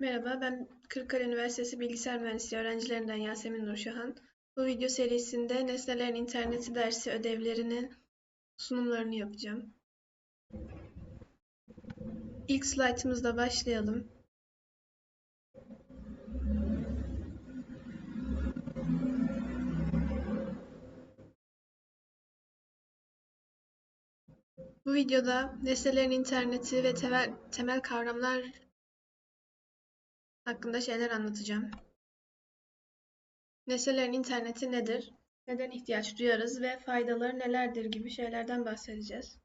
Merhaba, ben Kırıkkale Üniversitesi Bilgisayar Mühendisliği öğrencilerinden Yasemin Nurşahan. Bu video serisinde nesnelerin interneti dersi ödevlerinin sunumlarını yapacağım. İlk slaytımızla başlayalım. Bu videoda nesnelerin interneti ve temel, temel kavramlar hakkında şeyler anlatacağım. Nesnelerin interneti nedir? Neden ihtiyaç duyarız ve faydaları nelerdir gibi şeylerden bahsedeceğiz.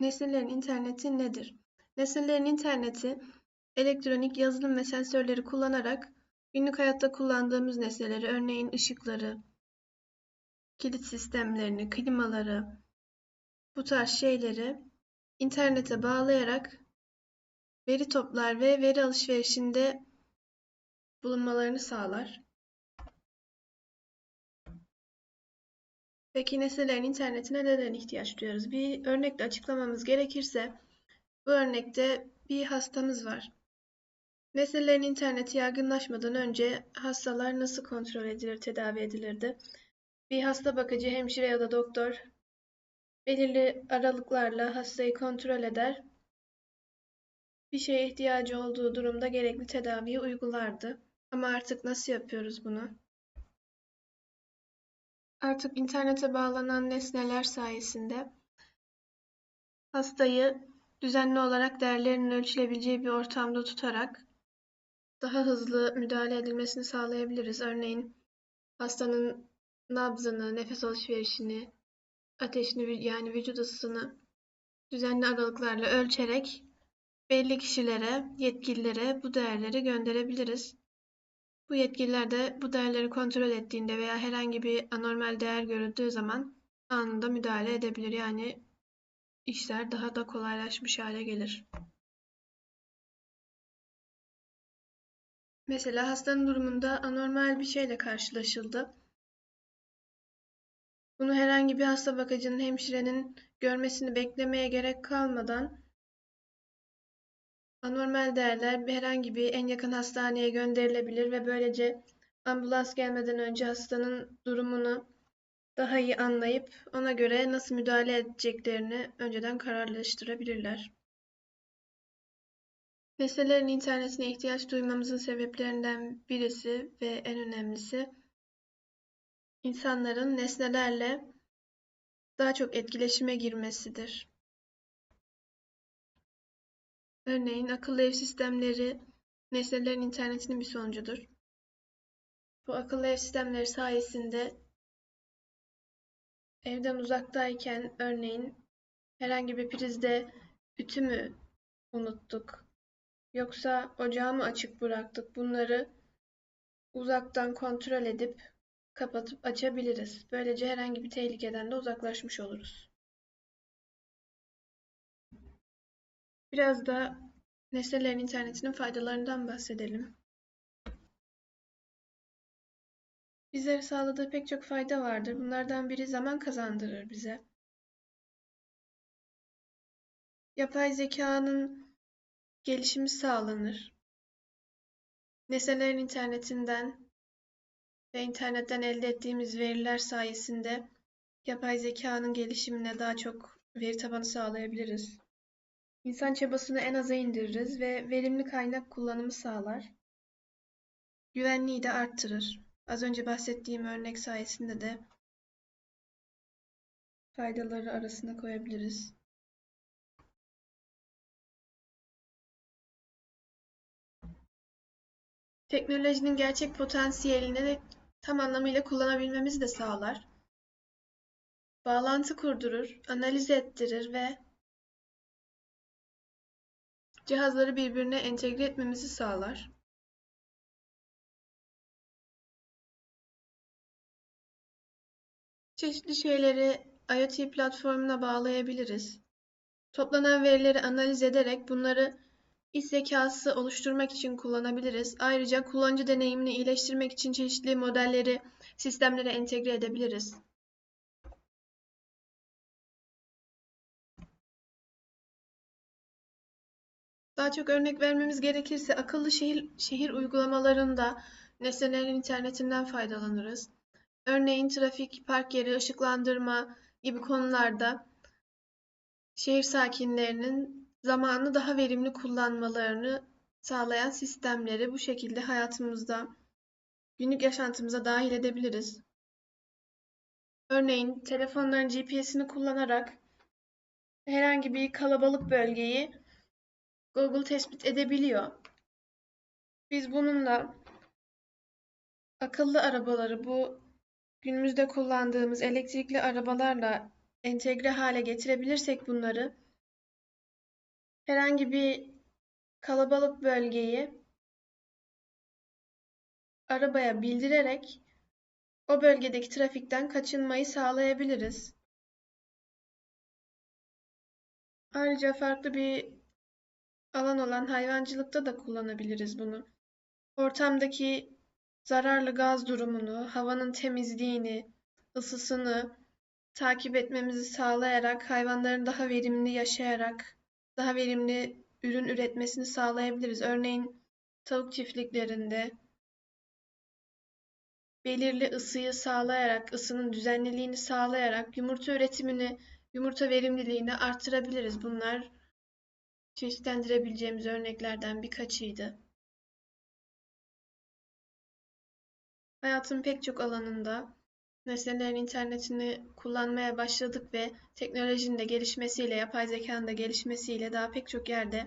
Nesnelerin interneti nedir? Nesnelerin interneti elektronik yazılım ve sensörleri kullanarak günlük hayatta kullandığımız nesneleri, örneğin ışıkları, kilit sistemlerini, klimaları, bu tarz şeyleri internete bağlayarak veri toplar ve veri alışverişinde bulunmalarını sağlar. Peki nesnelerin internetine neden ihtiyaç duyuyoruz? Bir örnekle açıklamamız gerekirse bu örnekte bir hastamız var. Nesnelerin interneti yaygınlaşmadan önce hastalar nasıl kontrol edilir, tedavi edilirdi? Bir hasta bakıcı, hemşire ya da doktor belirli aralıklarla hastayı kontrol eder. Bir şeye ihtiyacı olduğu durumda gerekli tedaviyi uygulardı. Ama artık nasıl yapıyoruz bunu? Artık internete bağlanan nesneler sayesinde hastayı düzenli olarak değerlerinin ölçülebileceği bir ortamda tutarak daha hızlı müdahale edilmesini sağlayabiliriz. Örneğin hastanın nabzını, nefes alışverişini, ateşini yani vücut ısısını düzenli aralıklarla ölçerek belli kişilere, yetkililere bu değerleri gönderebiliriz. Bu yetkililer de bu değerleri kontrol ettiğinde veya herhangi bir anormal değer görüldüğü zaman anında müdahale edebilir. Yani işler daha da kolaylaşmış hale gelir. Mesela hastanın durumunda anormal bir şeyle karşılaşıldı. Bunu herhangi bir hasta bakıcının, hemşirenin görmesini beklemeye gerek kalmadan anormal değerler herhangi bir en yakın hastaneye gönderilebilir ve böylece ambulans gelmeden önce hastanın durumunu daha iyi anlayıp ona göre nasıl müdahale edeceklerini önceden kararlaştırabilirler. Nesnelerin internetine ihtiyaç duymamızın sebeplerinden birisi ve en önemlisi insanların nesnelerle daha çok etkileşime girmesidir. Örneğin akıllı ev sistemleri nesnelerin internetinin bir sonucudur. Bu akıllı ev sistemleri sayesinde evden uzaktayken örneğin herhangi bir prizde ütü mü unuttuk yoksa ocağı mı açık bıraktık bunları uzaktan kontrol edip kapatıp açabiliriz. Böylece herhangi bir tehlikeden de uzaklaşmış oluruz. Biraz da nesnelerin internetinin faydalarından bahsedelim. Bizlere sağladığı pek çok fayda vardır. Bunlardan biri zaman kazandırır bize. Yapay zekanın gelişimi sağlanır. Nesnelerin internetinden ve internetten elde ettiğimiz veriler sayesinde yapay zekanın gelişimine daha çok veri tabanı sağlayabiliriz. İnsan çabasını en aza indiririz ve verimli kaynak kullanımı sağlar. Güvenliği de arttırır. Az önce bahsettiğim örnek sayesinde de faydaları arasına koyabiliriz. Teknolojinin gerçek potansiyelini tam anlamıyla kullanabilmemizi de sağlar. Bağlantı kurdurur, analiz ettirir ve cihazları birbirine entegre etmemizi sağlar. Çeşitli şeyleri IoT platformuna bağlayabiliriz. Toplanan verileri analiz ederek bunları iş zekası oluşturmak için kullanabiliriz. Ayrıca kullanıcı deneyimini iyileştirmek için çeşitli modelleri sistemlere entegre edebiliriz. Daha çok örnek vermemiz gerekirse akıllı şehir, şehir uygulamalarında nesnelerin internetinden faydalanırız. Örneğin trafik, park yeri, ışıklandırma gibi konularda şehir sakinlerinin zamanı daha verimli kullanmalarını sağlayan sistemleri bu şekilde hayatımızda, günlük yaşantımıza dahil edebiliriz. Örneğin telefonların GPS'ini kullanarak herhangi bir kalabalık bölgeyi Google tespit edebiliyor. Biz bununla akıllı arabaları bu günümüzde kullandığımız elektrikli arabalarla entegre hale getirebilirsek bunları herhangi bir kalabalık bölgeyi arabaya bildirerek o bölgedeki trafikten kaçınmayı sağlayabiliriz. Ayrıca farklı bir alan olan hayvancılıkta da kullanabiliriz bunu. Ortamdaki zararlı gaz durumunu, havanın temizliğini, ısısını takip etmemizi sağlayarak hayvanların daha verimli yaşayarak daha verimli ürün üretmesini sağlayabiliriz. Örneğin tavuk çiftliklerinde belirli ısıyı sağlayarak, ısının düzenliliğini sağlayarak yumurta üretimini, yumurta verimliliğini artırabiliriz. Bunlar çeşitlendirebileceğimiz örneklerden birkaçıydı. Hayatın pek çok alanında nesnelerin internetini kullanmaya başladık ve teknolojinin de gelişmesiyle, yapay zekanın da gelişmesiyle daha pek çok yerde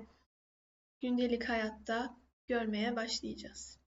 gündelik hayatta görmeye başlayacağız.